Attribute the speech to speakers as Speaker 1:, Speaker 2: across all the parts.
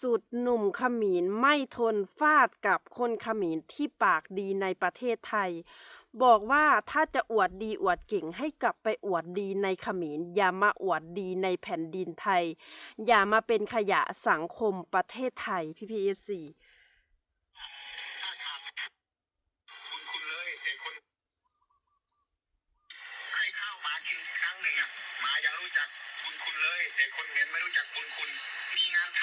Speaker 1: สุดหนุ่มขมรไม่ทนฟาดกับคนขมรที่ปากดีในประเทศไทย บอกว่าถ้าจะอวดดีอวดเก่งให้กลับไปอวดดีในขมรอย่ามาอวดดีในแผ่นดินไทย อย่ามาเป็นขยะสังคมประเทศไทยพี่พีเอฟซีา
Speaker 2: ขาดคุณคุณเลยแต่คนให้ข้าวหมากินครั้งหนึ่งอะหมายังรู้จักคุณคุณเลย แต่คนเหม็นไม่รู้จักคุณคุณ มีงานท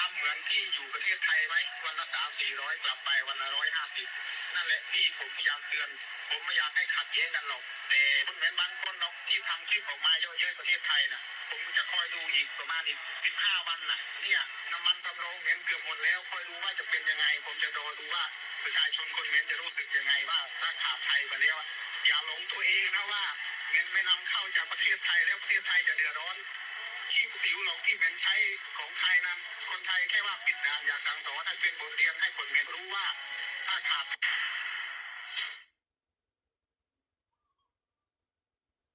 Speaker 2: ที่อยู่ประเทศไทยไหมวันละสามสี่ร้อยกลับไปวันละร้อยห้าสิบนั่นแหละที่ผมพยายามเตือน ผมไม่อยากให้ขัดแย้งกันหรอก แต่คนเหม็นบางคนเนาะที่ทำคลิปออกมาเยอะๆประเทศไทยนะผมจะคอยดูอีกประมาณอีกสิบห้าวันนะเนี่ยน้ำมันสำรองเหม็นเกือบหมดแล้วคอยดูว่าจะเป็นยังไง ผมจะรอดูว่าประชาชนคนเหม็นจะรู้สึกยังไงว่าถ้าขาดไทยไปแล้วอะอย่าหลงตัวเองนะว่าเงินไม่นำเข้าจากประเทศไทยแล้วประเทศไทยจะเดือดร้อน ขี้กุติ๋วหลอกที่เหม็นใช้ของไทยนั้น คนไทยแค่ว่าปิดด่านอยากสั่งสอนให้เป็นบทเรียนให้คนเหม็นรู้ว่าถ้าขาด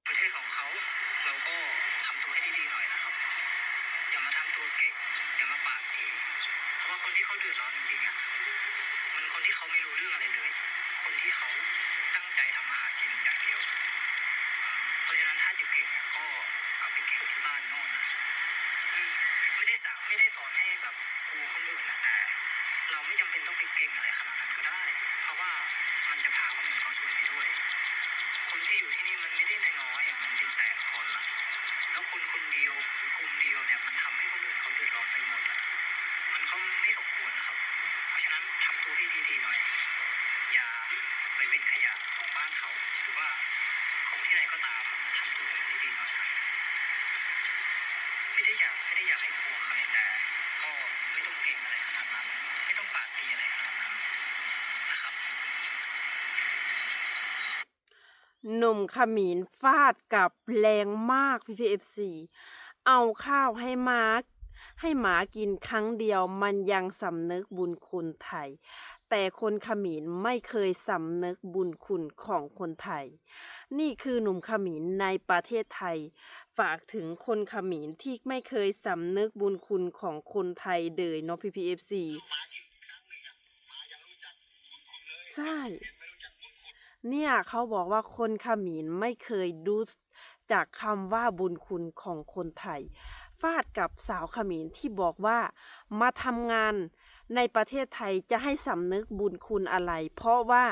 Speaker 3: ประเทศของเขาเราก็ทำตัวให้ดีๆหน่อยนะครับ อย่ามาทำตัวเก่งอย่ามาปากดีเพราะว่าคนที่เขาเดือดร้อนจริงๆอะ เราไม่จำเป็นต้องไปเก่งอะไรขนาดนั้นก็ได้ เพราะว่ามันจะพาคนอื่นเขาช่วยไปด้วย คนที่อยู่ที่นี่มันไม่ได้น้อยๆอะมันเป็นแสนคนอะแล้วคนคนเดียวหรือกลุ่มเดียวเนี่ยมันทำ หนุ่มเขมร
Speaker 1: ฟาดกับแรงมากพี่พีเอฟซีเอาข้าวให้หมาให้หมากินครั้งเดียวมันยังสำนึกบุญคุณไทย แต่คนเขมรไม่เคยสำนึกบุญคุณของคนไทย นี่คือหนุ่มเขมรในประเทศไทย ฝากถึงคนเขมรที่ไม่เคยสำนึกบุญคุณของคนไทยเลยเนาะพี่พีเอฟซี
Speaker 2: หมากินครั้งหนึ่งอะหมายังรู้จักคุณคุณเลย
Speaker 1: ใช่
Speaker 2: เนี่
Speaker 1: ยเขาบอกว่าคนขมรไม่เคยรู้จากคำว่าบุญคุณของคนไทย ฟาดกับสาวขมรที่บอกว่ามาทำงานในประเทศไทยจะให้สำนึกบุญคุณอะไร เพราะว่า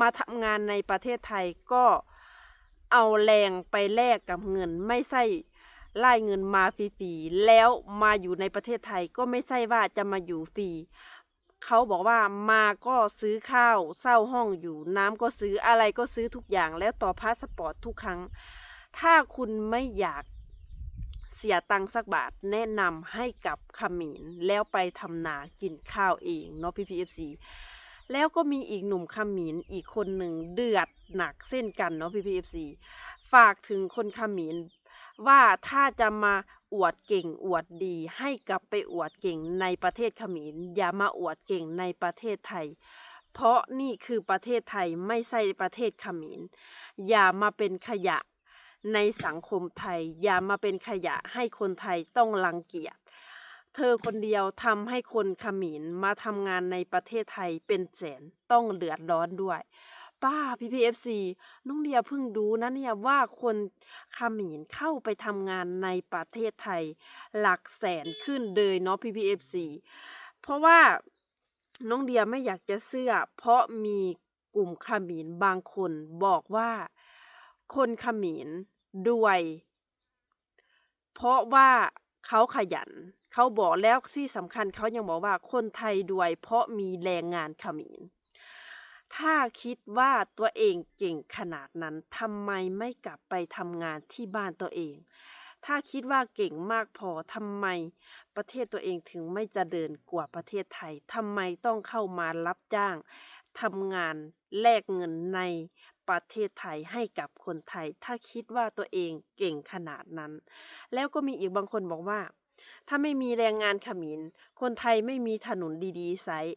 Speaker 1: มาทำงานในประเทศไทยก็เอาแรงไปแลกกับเงินไม่ใช่ไล่เงินมาฟรีๆแล้วมาอยู่ในประเทศไทยก็ไม่ใช่ว่าจะมาอยู่ฟรี เขาบอกว่ามาก็ซื้อข้าวเช่าห้องอยู่น้ำก็ซื้ออะไรก็ซื้อทุกอย่างแล้วต่อพาสปอร์ตทุกครั้ง ถ้าคุณไม่อยากเสียตังค์สักบาทแนะนำให้กับขมินแล้วไปทำนากินข้าวเองเนาะพี่พีเอฟซีแล้วก็มีอีกหนุ่มขมินอีกคนหนึ่งเดือดหนักเส้นกันเนาะพี่พีเอฟซีฝากถึงคนขมิน ว่าถ้าจะมาอวดเก่งอวดดี ให้กลับไปอวดเก่งในประเทศเขมินอย่ามาอวดเก่งในประเทศไทย เพราะนี่คือประเทศไทยไม่ใช่ประเทศเขมินอย่ามาเป็นขยะในสังคมไทย อย่ามาเป็นขยะให้คนไทยต้องรังเกียจเธอคนเดียวทำให้คนขมินมาทำงานในประเทศไทยเป็นแสนต้องเดือดร้อนด้วย ป้าพีพีเอฟซีน้องเดียเพิ่งดูนะเนี่ยว่าคนขมินเข้าไปทำงานในประเทศไทย หลักแสนขึ้นเลยเนาะพีพีเอฟซีเพราะว่าน้องเดียไม่อยากจะเชื่อ เพราะมีกลุ่มขมินบางคนบอกว่า คนขมินด้วย เพราะว่าเขาขยัน เขาบอกแล้วที่สำคัญเขายังบอกว่าคนไทยด้วย เพราะมีแรงงานขมิน ถ้าคิดว่าตัวเองเก่งขนาดนั้นทำไมไม่กลับไปทำงานที่บ้านตัวเอง ถ้าคิดว่าเก่งมากพอทำไม ประเทศตัวเองถึงไม่จะเดินกว่าประเทศไทยทำไมต้องเข้ามารับจ้างทำงานแลกเงินในประเทศไทยให้กับคนไทย ถ้าคิดว่าตัวเองเก่งขนาดนั้น แล้วก็มีอีกบางคนบอกว่า ถ้าไม่มีแรงงานขมินคนไทยไม่มีถนนดีๆไซส์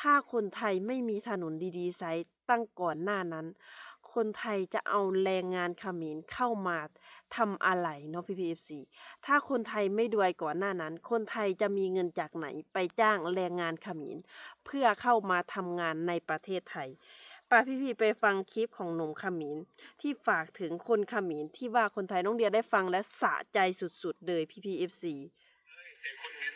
Speaker 1: ถ้าคนไทยไม่มีถนนดีๆไซส์ตั้งก่อนหน้านั้น คนไทยจะเอาแรงงานขมรเข้ามาทำอะไรเนาะ PPFC ถ้าคนไทยไม่รวยก่อนหน้านั้น คนไทยจะมีเงินจากไหนไปจ้างแรงงานขมรเพื่อเข้ามาทำงานในประเทศไทยป้าพี่พี่ๆไปฟังคลิปของหนุ่มขมรที่ฝากถึงคนขมรที่ว่าคนไทยน้องเดียได้ฟังและสะใจสุดๆเลย PPFC
Speaker 2: แต่คนเห็นให้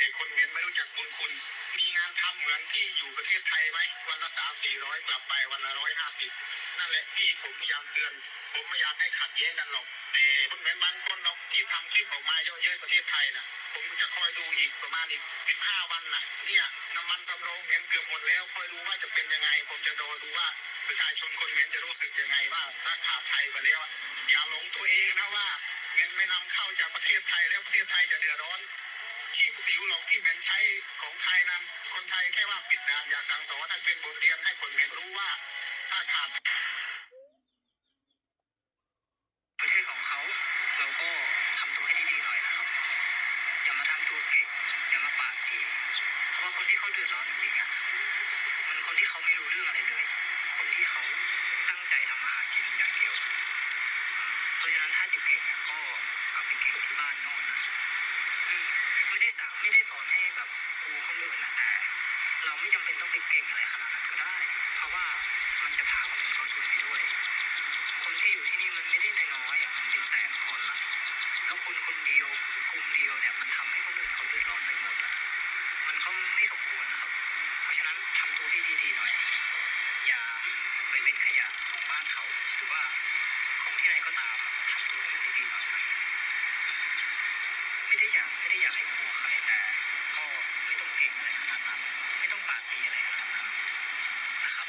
Speaker 2: แต่คนเหม็นไม่รู้จักบุญคุณ มีงานทำเหมือนที่อยู่ประเทศไทยไหมวันละสามสี่ร้อยกลับไปวันละร้อยห้าสิบนั่นแหละพี่ผมพยายามเตือน ผมไม่อยากให้ขัดแย้งกันหรอกแต่คนเหม็นบางคนเนาะที่ทำคลิปออกมาเยอะๆประเทศไทยนะผมจะคอยดูอีกประมาณอีกสิบห้าวันนะเนี่ยน้ำมันสำรองเหม็นเกือบหมดแล้วคอยดูว่าจะเป็นยังไง ผมจะรอดูว่าประชาชนคนเหม็นจะรู้สึกยังไงว่าถ้าขาดไทยไปแล้วอะอย่าหลงตัวเองนะว่าเงินไม่นำเข้าจากประเทศไทยแล้วประเทศไทยจะเดือดร้อน รู้หลอกที่เหม็นใช้ของไทยนั้น คนไทยแค่ว่าปิดด่านอยากสั่งสอนให้เป็นบทเรียนให้คนเหม็นรู้ว่าถ้าขาด
Speaker 3: ให้แบบครูคนอื่นนะแต่ เราไม่จำเป็นต้องไปเก่งอะไรขนาดนั้นก็ได้ เพราะว่ามันจะพาคนอื่นเขาซวยไปด้วย คนที่อยู่ที่นี่มันไม่ได้น้อยๆอะมันเป็นแสนคนอะแล้วคนคนเดียวหรือกลุ่มเดียวเนี่ยมันทำให้คนอื่นเขาเดือดร้อนไปหมดอะ มันก็ไม่สมควรนะครับ เพราะฉะนั้นทำตัวให้ดีๆหน่อย อย่าไปเป็นขยะของบ้านเขา หรือว่าของที่ไหนก็ตามอะทำตัวให้มันดีๆหน่อยนะไม่ได้อยากไม่ได้อยากให้กลัวใครแต่ก็ไม่ต้องเก่งอะไรขนาดนั้น ไม่ต้องปากดีอะไรขนาดนั้นนะครับ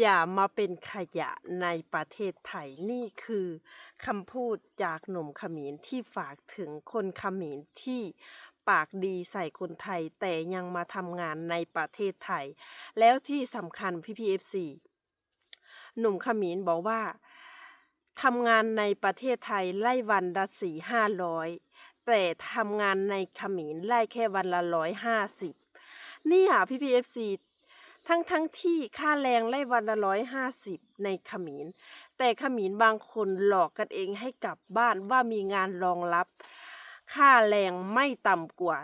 Speaker 1: อย่ามาเป็นขยะในประเทศไทยนี่คือคำพูดจากหนุ่มขมรที่ฝากถึงคนขมรที่ปากดีใส่คนไทยแต่ยังมาทำงานในประเทศไทย แล้วที่สำคัญพี่พีเอฟซีหนุ่มขมรบอกว่าทำงานในประเทศไทยไล่วันละสี่ห้าร้อยแต่ทำงานในขมรไล่แค่วันละร้อยห้าสิบนี่ยพี่พีเอฟซี ทั้งทั้งที่ค่าแรงไล่วันละร้อยห้าสิบในขมิ้นแต่ขมิ้นบางคนหลอกกันเองให้กลับบ้านว่ามีงานรองรับ ค่าแรงไม่ต่ำกว่า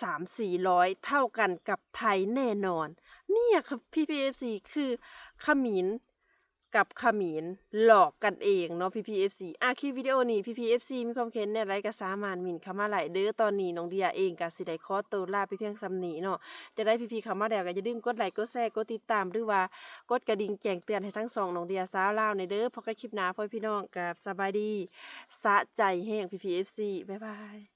Speaker 1: สามสี่ร้อยเท่ากันกับไทยแน่นอน เนี่ยครับพี่พีเอฟซีคือขมิ้น กับขมิ้นหลอกกันเองเนาะพี่พีเอฟซีอะคลิปวิดีโอนี้พี่พีเอฟซีมีความเห็นในไรก็สามารถหมินขามาไหลเด้อตอนนี้น้องเดียเองกับสิได้ขอตัวลาไปเพียงสำนีเนาะจะได้พี่ๆคำว่าแล้วก็อย่าลืมกดไลค์กดแชร์กดติดตามหรือว่ากดกระดิ่งแจ้งเตือนให้ทั้งสองน้องเดียสาวลาวในเด้อพบกันคลิปหน้าพ่อพี่น้องกับสบายดีสะใจแห้งพี่พีเอฟซีบ๊ายบาย